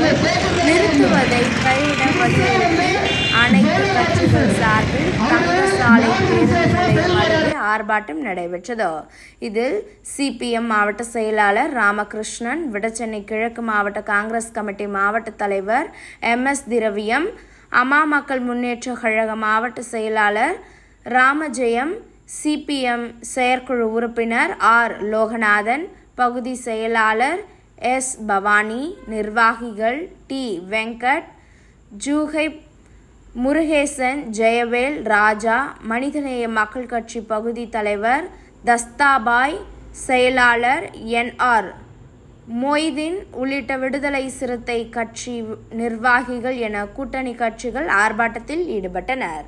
அனைத்து நிறுத்துவதை வலியுறுத்தி அனைத்து கட்சிகள் சார்பில் தங்கசாலை பேருந்து ஆர்ப்பாட்டம் நடைபெற்றது இதில் சிபிஎம் மாவட்ட செயலாளர் ராமகிருஷ்ணன் விடச்சென்னை கிழக்கு மாவட்ட காங்கிரஸ் கமிட்டி மாவட்ட தலைவர் எம் எஸ் திரவியம் அம்மா மக்கள் முன்னேற்ற கழக மாவட்ட செயலாளர் ராமஜெயம் சிபிஎம் செயற்குழு உறுப்பினர் ஆர். லோகநாதன் பகுதி செயலாளர் எஸ். பவானி நிர்வாகிகள் டி. வெங்கட் ஜூஹை முருகேசன் ஜெயவேல் ராஜா மனிதநேய மக்கள் கட்சி பகுதி தலைவர் தஸ்தாபாய் செயலாளர் என்ஆர் மொய்தீன் உள்ளிட்ட விடுதலை சிறுத்தை கட்சி நிர்வாகிகள் என கூட்டணி கட்சிகள் ஆர்ப்பாட்டத்தில் ஈடுபட்டனர்.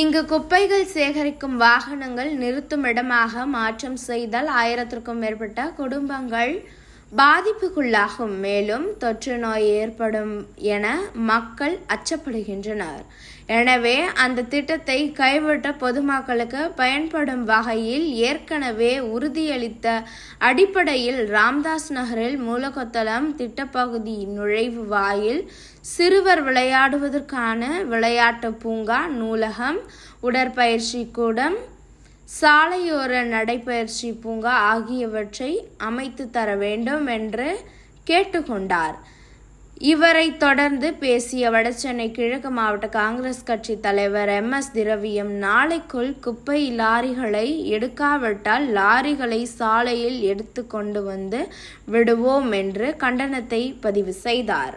இங்கு குப்பைகள் சேகரிக்கும் வாகனங்கள் நிறுத்தும் இடமாக மாற்றம் செய்தால் ஆயிரத்திற்கும் மேற்பட்ட குடும்பங்கள் பாதிப்புக்குள்ளாகும். மேலும் தொற்று நோய் ஏற்படும் என மக்கள் அச்சப்படுகின்றனர். எனவே அந்த திட்டத்தை கைவிட்ட பொதுமக்களுக்கு பயன்படும் வகையில் ஏற்கனவே உறுதியளித்த அடிப்படையில் ராம்தாஸ் நகரில் மூலக்கொத்தளம் திட்டப்பகுதி நுழைவு வாயில் சிறுவர் விளையாடுவதற்கான விளையாட்டு பூங்கா நூலகம் உடற்பயிற்சி கூடம் சாலையோர நடைபயிற்சி பூங்கா ஆகியவற்றை அமைத்து தர வேண்டும் என்று கேட்டுக்கொண்டார். இவரை தொடர்ந்து பேசிய வடசென்னை கிழக்கு மாவட்ட காங்கிரஸ் கட்சி தலைவர் எம். எஸ். திரவியம் நாளைக்குள் குப்பை லாரிகளை எடுக்காவிட்டால் லாரிகளை சாலையில் எடுத்து கொண்டு வந்து விடுவோம் என்று கண்டனத்தை பதிவு செய்தார்.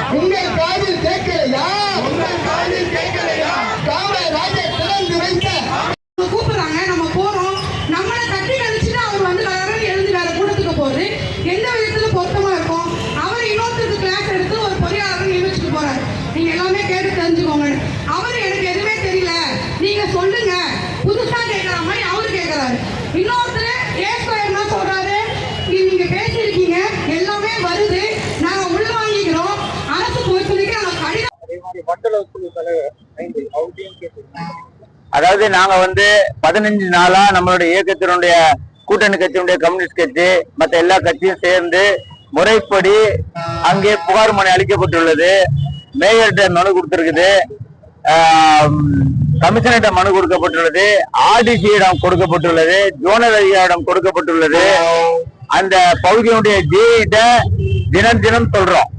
சென்னை மாநகராட்சி கேட்கலையா? உங்கள் காதில் கேட்கலையா? காமராஜர் திறந்து வைத்த கூப்பிடுறாங்க நம்ம போறோம். நம்மளை தட்டி கழிச்சுட்டு அவர் வந்து வேற எழுந்து வேற கூட்டத்துக்கு போறாரு. எந்த விதத்துல பொருத்தமா இருக்கும்? அவர் இன்னொருத்தருக்கு கிளாஸ் எடுத்து ஒரு பொறியாளர் நியமிச்சுட்டு போறாரு. நீங்க எல்லாமே கேட்டு தெரிஞ்சுக்கோங்க. அவர் எனக்கு எதுவுமே தெரியல. நீங்க சொல்லுங்க. புதுசா கேட்கற மாதிரி அவரு கேட்கறாரு இன்னொருத்தர் ஏ ஸ்கொயர்னா சொல்றாரு. நீங்க பேசியிருக்கீங்க. எல்லாமே வருது. நாங்க அதாவது நாங்க வந்து பதினஞ்சு நாளா நம்மளுடைய இயக்கத்தினுடைய கூட்டணி கட்சியினுடைய கம்யூனிஸ்ட் கட்சி மற்ற எல்லா கட்சியும் சேர்ந்து முறைப்படி அங்கே புகார் மனு அளிக்கப்பட்டுள்ளது. மேயர்கிட்ட மனு கொடுத்திருக்குது. கமிஷனர்கிட்ட மனு கொடுக்கப்பட்டுள்ளது. ஆர்டிசியிடம் கொடுக்கப்பட்டுள்ளது. ஜோனல் அதிகாரிடம் கொடுக்கப்பட்டுள்ளது. அந்த பகுதியினுடைய ஜேஇட்ட தினம் தினம் சொல்றோம்.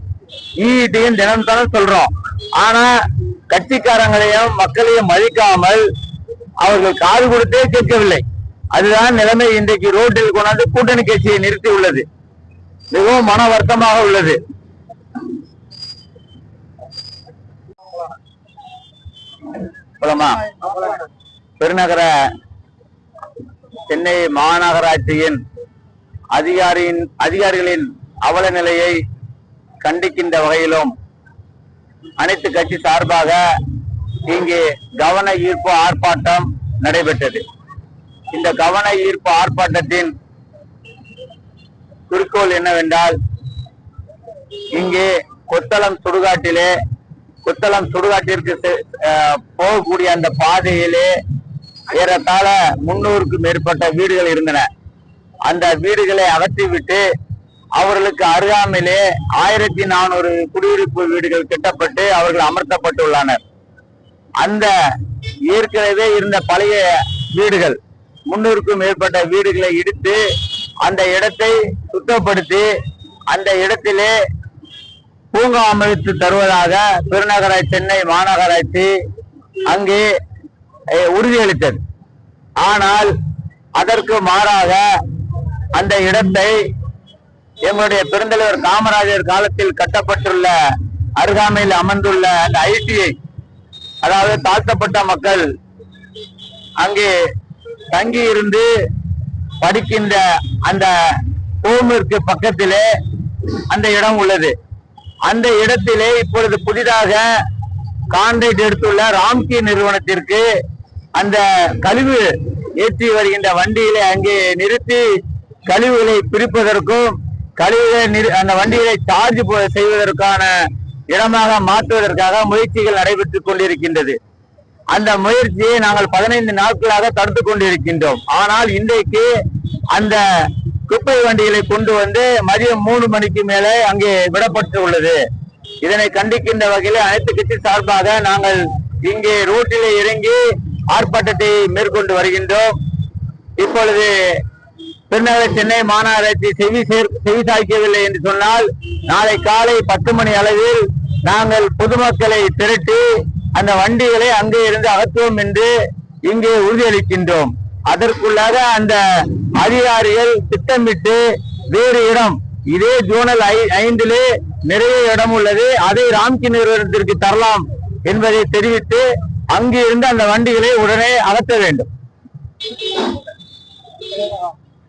இஇடியும் தினம் தினம் சொல்றோம். ஆனா கட்சிக்காரங்களையும் மக்களையும் மதிக்காமல் அவர்கள் காது கொடுத்தே கேட்கவில்லை. அதுதான் நிலைமை இன்றைக்கு ரோட்டில் கொண்டாந்து கூட்டணி கட்சியை நிறுத்தி உள்ளது. மிகவும் மன வருத்தமாக உள்ளது. பெருநகர சென்னை மாநகராட்சியின் அதிகாரியின் அதிகாரிகளின் அவல நிலையை கண்டிக்கின்ற வகையிலும் அனைத்து கட்சி சார்பாக இங்கு கவன ஈர்ப்பு ஆர்ப்பாட்டம் நடைபெற்றது. இந்த கவன ஈர்ப்பு ஆர்ப்பாட்டத்தின் குறிக்கோள் என்னவென்றால் இங்கே கொத்தளம் சுடுகாட்டிலே கொத்தளம் சுடுகாட்டிற்கு போகக்கூடிய அந்த பாதையிலே ஏறத்தாழ முன்னூறுக்கும் மேற்பட்ட வீடுகள் இருந்தன. அந்த வீடுகளை அகற்றிவிட்டு அவர்களுக்கு அருகாமையிலே ஆயிரத்தி நானூறு குடியிருப்பு வீடுகள் கட்டப்பட்டு அவர்கள் அமர்த்தப்பட்டுள்ளனர். அந்த ஏற்கனவே இருந்த பழைய வீடுகள் முன்னூறுக்கும் மேற்பட்ட வீடுகளை இடித்து அந்த இடத்தை சுத்தப்படுத்தி அந்த இடத்திலே பூங்கா அமைத்து தருவதாக பெருநகர சென்னை மாநகராட்சி அங்கே உறுதியளித்தது. ஆனால் அதற்கு மாறாக அந்த இடத்தை எங்களுடைய பெருந்தலைவர் காமராஜர் காலத்தில் கட்டப்பட்டுள்ள அருகாமையில் அமர்ந்துள்ள அந்த ஐடிஐ அதாவது தாழ்த்தப்பட்ட மக்கள் அங்கே தங்கி இருந்து படிக்கின்ற அந்த ஹோமிற்கு பக்கத்திலே அந்த இடம் உள்ளது. அந்த இடத்திலே இப்பொழுது புதிதாக கான்ட்ராக்ட் எடுத்துள்ள ராம்கி நிறுவனத்திற்கு அந்த கழிவு ஏற்றி வருகின்ற வண்டியிலே அங்கே நிறுத்தி கழிவுகளை பிரிப்பதற்கும் கழிவுகளை அந்த வண்டிகளை சார்ஜ் போ- செய்வதற்கான இடமாக மாற்றுவதற்காக முயற்சிகள் நடைபெற்றுக் கொண்டிருக்கின்றது. அந்த முயற்சியை நாங்கள் பதினைந்து நாட்களாக தடுத்துக் கொண்டிருக்கின்றோம். ஆனால் இன்றைக்கு அந்த குப்பை வண்டிகளை கொண்டு வந்து மதியம் மூணு மணிக்கு மேலே அங்கே விடப்பட்டு உள்ளது இதனை கண்டிக்கின்ற வகையில் அனைத்து கட்சி சார்பாக நாங்கள் இங்கே ரோட்டிலே இறங்கி ஆர்ப்பாட்டத்தை மேற்கொண்டு வருகின்றோம். இப்பொழுது பெருநகர சென்னை மாநகராட்சி செவி சேர் செவி சாய்க்கவில்லை என்று சொன்னால் நாளை காலை பத்து மணி அளவில் நாங்கள் பொதுமக்களை திரட்டி அந்த வண்டிகளை அங்கே இருந்து அகற்றுவோம் என்று இங்கே உறுதியளிக்கின்றோம். அதற்குள்ளாக அந்த அதிகாரிகள் திட்டமிட்டு வேறு இடம் இதே ஜூனல் ஐ- ஐந்திலே நிறைய இடம் உள்ளது அதை ராம்கி நிறுவனத்திற்கு தரலாம் என்பதை தெரிவித்து அங்கிருந்து அந்த வண்டிகளை உடனே அகற்ற வேண்டும்.